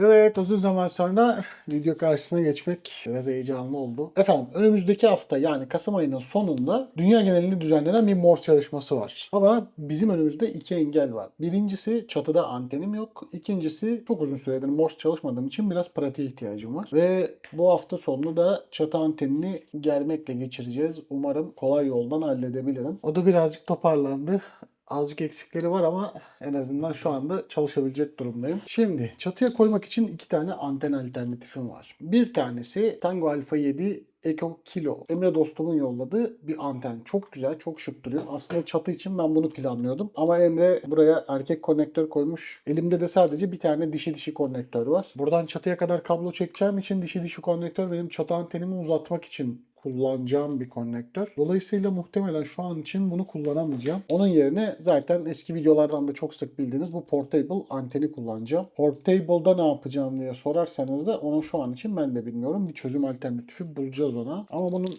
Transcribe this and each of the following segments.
Evet uzun zaman sonra video karşısına geçmek biraz heyecanlı oldu. Efendim önümüzdeki hafta yani Kasım ayının sonunda dünya genelinde düzenlenen bir Morse yarışması var. Ama bizim önümüzde iki engel var. Birincisi çatıda antenim yok. İkincisi çok uzun süredir Morse çalışmadığım için biraz pratiğe ihtiyacım var. Ve bu hafta sonunu da çatı antenini germekle geçireceğiz. Umarım kolay yoldan halledebilirim. O da birazcık toparlandı. Azıcık eksikleri var ama en azından şu anda çalışabilecek durumdayım. Şimdi çatıya koymak için iki tane anten alternatifim var. Bir tanesi Tango Alpha 7 Eco Kilo. Emre dostumun yolladığı bir anten. Çok güzel, çok şık duruyor. Aslında çatı için ben bunu planlıyordum. Ama Emre buraya erkek konnektör koymuş. Elimde de sadece bir tane dişi dişi konnektör var. Buradan çatıya kadar kablo çekeceğim için dişi dişi konnektör benim çatı antenimi uzatmak için kullanacağım bir konnektör. Dolayısıyla muhtemelen şu an için bunu kullanamayacağım. Onun yerine zaten eski videolardan da çok sık bildiğiniz bu portable anteni kullanacağım. Portable'da ne yapacağım diye sorarsanız da onu şu an için ben de bilmiyorum. Bir çözüm alternatifi bulacağız ona. Ama bunun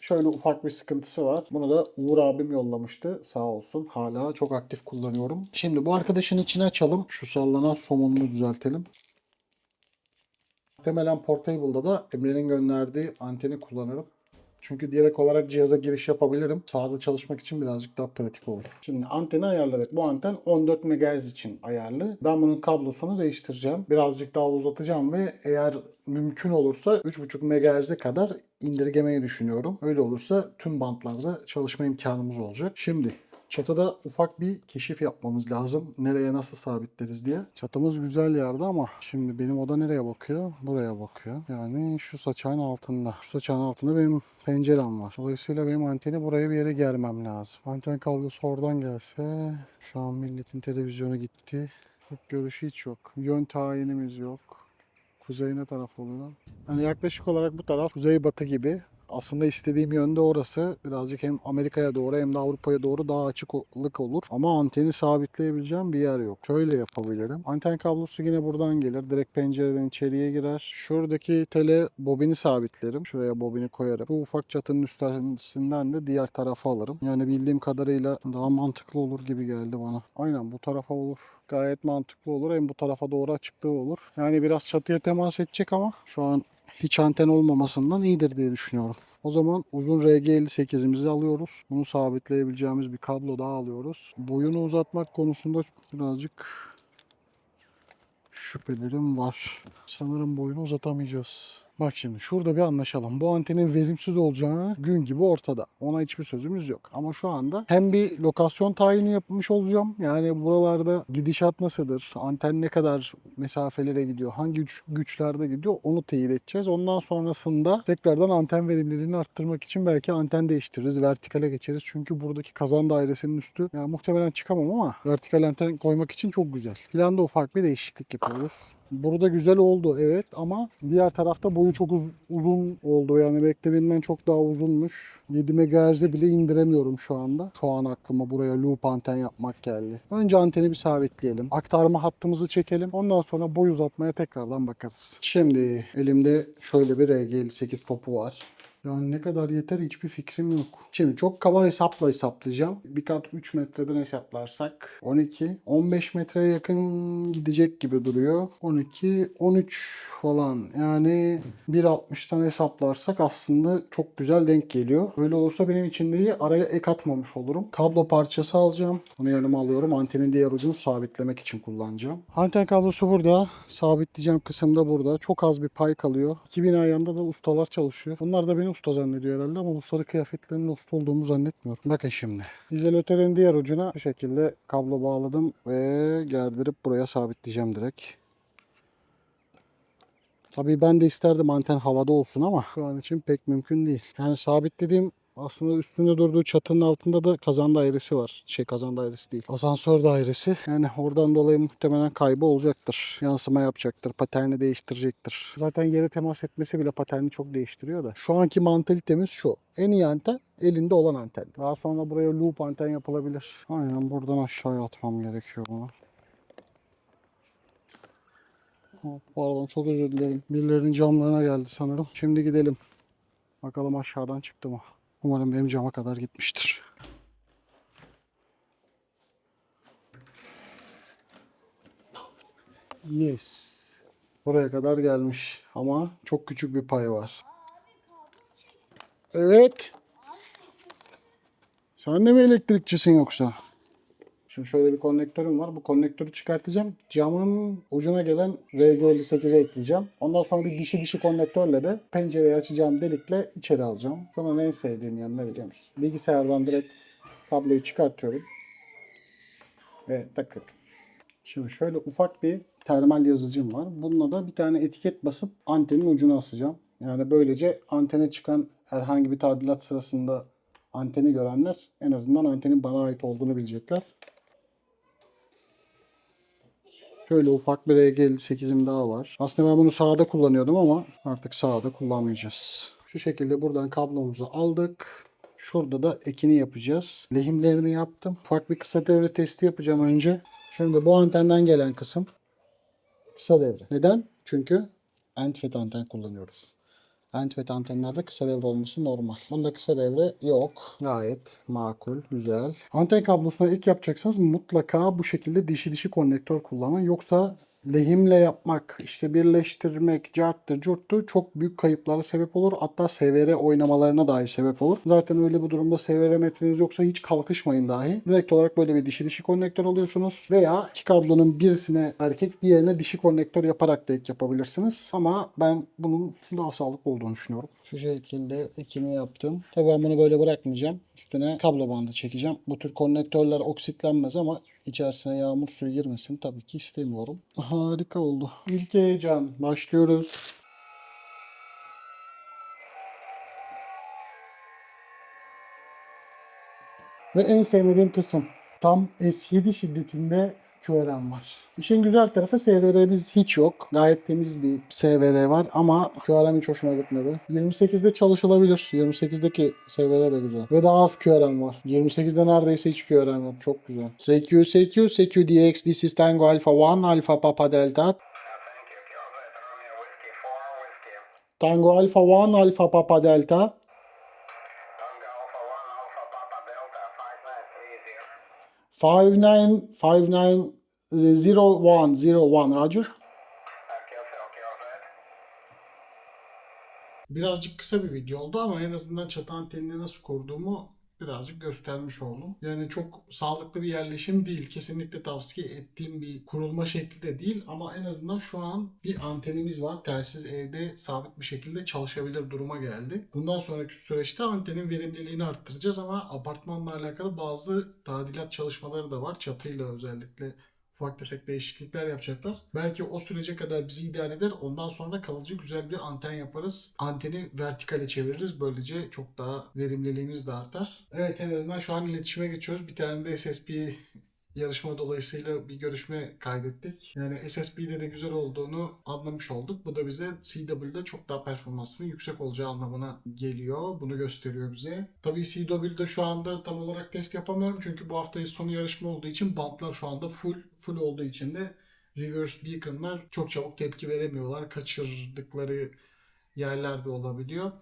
şöyle ufak bir sıkıntısı var. Bunu da Uğur abim yollamıştı. Sağ olsun. Hala çok aktif kullanıyorum. Şimdi bu arkadaşın içine açalım. Şu sallanan somonunu düzeltelim. Muhtemelen Portable'da da Emre'nin gönderdiği anteni kullanırım. Çünkü direkt olarak cihaza giriş yapabilirim. Sahada çalışmak için birazcık daha pratik olur. Şimdi anteni ayarladık. Bu anten 14 MHz için ayarlı. Ben bunun kablosunu değiştireceğim. Birazcık daha uzatacağım ve eğer mümkün olursa 3.5 MHz'e kadar indirgemeyi düşünüyorum. Öyle olursa tüm bantlarda çalışma imkanımız olacak. Şimdi Çatıda ufak bir keşif yapmamız lazım. Nereye nasıl sabitleriz diye. Çatımız güzel yerde ama şimdi benim oda nereye bakıyor? Buraya bakıyor. Yani şu saçağın altında. Şu saçağın altında benim pencerem var. Dolayısıyla benim anteni buraya bir yere germem lazım. Anten kablosu oradan gelse şu an milletin televizyonu gitti. Yok görüşü hiç yok. Yön tayinimiz yok. Kuzey ne taraf oluyor? Yani yaklaşık olarak bu taraf kuzey batı gibi. Aslında istediğim yönde orası. Birazcık hem Amerika'ya doğru hem de Avrupa'ya doğru daha açıklık olur. Ama anteni sabitleyebileceğim bir yer yok. Şöyle yapabilirim. Anten kablosu yine buradan gelir. Direkt pencereden içeriye girer. Şuradaki tele bobini sabitlerim. Şuraya bobini koyarım. Bu ufak çatının üstesinden de diğer tarafa alırım. Yani bildiğim kadarıyla daha mantıklı olur gibi geldi bana. Aynen bu tarafa olur. Gayet mantıklı olur. Hem bu tarafa doğru açıklığı olur. Yani biraz çatıya temas edecek ama şu an hiç anten olmamasından iyidir diye düşünüyorum. O zaman uzun RG58'imizi alıyoruz. Bunu sabitleyebileceğimiz bir kablo daha alıyoruz. Boyunu uzatmak konusunda birazcık şüphelerim var. Sanırım boyunu uzatamayacağız. Bak şimdi şurada bir anlaşalım. Bu antenin verimsiz olacağını gün gibi ortada. Ona hiçbir sözümüz yok. Ama şu anda hem bir lokasyon tayini yapmış olacağım. Yani buralarda gidişat nasıldır? Anten ne kadar mesafelere gidiyor? Hangi güç, güçlerde gidiyor? Onu teyit edeceğiz. Ondan sonrasında tekrardan anten verimliliğini arttırmak için belki anten değiştiririz. Vertikale geçeriz. Çünkü buradaki kazan dairesinin üstü yani muhtemelen çıkamam ama vertikal anten koymak için çok güzel. Planda ufak bir değişiklik yapıyoruz. Burada güzel oldu evet ama diğer tarafta boyu çok uz- uzun oldu. Yani beklediğimden çok daha uzunmuş. 7 MHz'e bile indiremiyorum şu anda. Şu an aklıma buraya loop anten yapmak geldi. Önce anteni bir sabitleyelim. Aktarma hattımızı çekelim. Ondan sonra boy uzatmaya tekrardan bakarız. Şimdi elimde şöyle bir RG58 topu var. Yani ne kadar yeter hiçbir fikrim yok. Şimdi çok kaba hesapla hesaplayacağım. Bir kat 3 metreden hesaplarsak 12, 15 metreye yakın gidecek gibi duruyor. 12, 13 falan. Yani 1.60'tan hesaplarsak aslında çok güzel denk geliyor. Öyle olursa benim için de araya ek atmamış olurum. Kablo parçası alacağım. Bunu yanıma alıyorum. Antenin diğer ucunu sabitlemek için kullanacağım. Anten kablosu burada. Sabitleyeceğim kısım da burada. Çok az bir pay kalıyor. 2000 ayağında da ustalar çalışıyor. Bunlar da beni usta zannediyor herhalde ama bu sarı kıyafetlerin usta olduğumu zannetmiyorum. Bakın şimdi. İzolatörün diğer ucuna bu şekilde kablo bağladım ve gerdirip buraya sabitleyeceğim direkt. Tabii ben de isterdim anten havada olsun ama şu an için pek mümkün değil. Yani sabitlediğim aslında üstünde durduğu çatının altında da kazan dairesi var. Şey kazan dairesi değil. Asansör dairesi. Yani oradan dolayı muhtemelen kaybı olacaktır. Yansıma yapacaktır. Paterni değiştirecektir. Zaten yere temas etmesi bile paterni çok değiştiriyor da. Şu anki mantalitemiz şu. En iyi anten elinde olan anten. Daha sonra buraya loop anten yapılabilir. Aynen buradan aşağıya atmam gerekiyor bunu. Pardon çok özür dilerim. Birilerinin camlarına geldi sanırım. Şimdi gidelim. Bakalım aşağıdan çıktı mı? Umarım benim cama kadar gitmiştir. Yes. Buraya kadar gelmiş ama çok küçük bir pay var. Evet. Sen de mi elektrikçisin yoksa? Şimdi şöyle bir konnektörüm var. Bu konnektörü çıkartacağım. Camın ucuna gelen RG58'e ekleyeceğim. Ondan sonra bir dişi dişi konnektörle de pencereyi açacağım delikle içeri alacağım. Sonra en sevdiğim yanı ne biliyor musun? Bilgisayardan direkt kabloyu çıkartıyorum. Ve takıyorum. Şimdi şöyle ufak bir termal yazıcım var. Bununla da bir tane etiket basıp antenin ucuna asacağım. Yani böylece antene çıkan herhangi bir tadilat sırasında anteni görenler en azından antenin bana ait olduğunu bilecekler. Şöyle ufak bir RG58'im daha var. Aslında ben bunu sağda kullanıyordum ama artık sağda kullanmayacağız. Şu şekilde buradan kablomuzu aldık. Şurada da ekini yapacağız. Lehimlerini yaptım. Ufak bir kısa devre testi yapacağım önce. Şimdi bu antenden gelen kısım kısa devre. Neden? Çünkü Entfet anten kullanıyoruz. Entfet antenlerde kısa devre olması normal. Bunda kısa devre yok. Gayet makul, güzel. Anten kablosuna ilk yapacaksanız mutlaka bu şekilde dişi dişi konnektör kullanın. Yoksa lehimle yapmak, işte birleştirmek, carttır, curttu çok büyük kayıplara sebep olur. Hatta SVR oynamalarına dahi sebep olur. Zaten öyle bir durumda SVR metreniz yoksa hiç kalkışmayın dahi. Direkt olarak böyle bir dişi dişi konnektör alıyorsunuz. Veya iki kablonun birisine erkek, diğerine dişi konnektör yaparak da yapabilirsiniz. Ama ben bunun daha sağlıklı olduğunu düşünüyorum. Şu şekilde ekimi yaptım. Tabii ben bunu böyle bırakmayacağım. Üstüne kablo bandı çekeceğim. Bu tür konnektörler oksitlenmez ama içerisine yağmur suyu girmesin tabii ki istemiyorum. Harika oldu. İlk heyecan. Başlıyoruz. Ve en sevmediğim kısım. Tam S7 şiddetinde QRM var. İşin güzel tarafı SVR'miz hiç yok. Gayet temiz bir SVR var ama QRM hiç hoşuma gitmedi. 28'de çalışılabilir. 28'deki SVR de güzel. Ve daha az QRM var. 28'de neredeyse hiç QRM yok. Çok güzel. SQ, SQ, SQ DX, this is Tango Alpha 1, Alpha Papa Delta. Thank you, Kilo Victor Romeo Whiskey 4 Whiskey. Tango Alpha 1, Alpha Papa Delta. 59590101 Roger. Birazcık kısa bir video oldu ama en azından çatı antenini nasıl kurduğumu birazcık göstermiş oldum. Yani çok sağlıklı bir yerleşim değil. Kesinlikle tavsiye ettiğim bir kurulma şekli de değil ama en azından şu an bir antenimiz var. Telsiz evde sabit bir şekilde çalışabilir duruma geldi. Bundan sonraki süreçte antenin verimliliğini arttıracağız ama apartmanla alakalı bazı tadilat çalışmaları da var. Çatıyla özellikle ufak tefek değişiklikler yapacaklar. Belki o sürece kadar bizi idare eder. Ondan sonra kalıcı güzel bir anten yaparız. Anteni vertikale çeviririz. Böylece çok daha verimliliğimiz de artar. Evet en azından şu an iletişime geçiyoruz. Bir tane de SSP yarışma dolayısıyla bir görüşme kaydettik. Yani SSB'de de güzel olduğunu anlamış olduk. Bu da bize CW'de çok daha performansının yüksek olacağı anlamına geliyor. Bunu gösteriyor bize. Tabii CW'de şu anda tam olarak test yapamıyorum. Çünkü bu hafta sonu yarışma olduğu için bantlar şu anda full. Full olduğu için de reverse beacon'lar çok çabuk tepki veremiyorlar. Kaçırdıkları yerler de olabiliyor.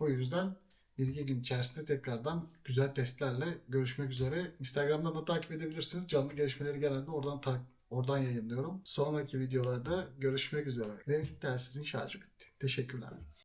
O yüzden bir iki gün içerisinde tekrardan güzel testlerle görüşmek üzere. Instagram'dan da takip edebilirsiniz. Canlı gelişmeleri genelde oradan ta- oradan yayınlıyorum. Sonraki videolarda görüşmek üzere. Ve telsizin şarjı bitti. Teşekkürler.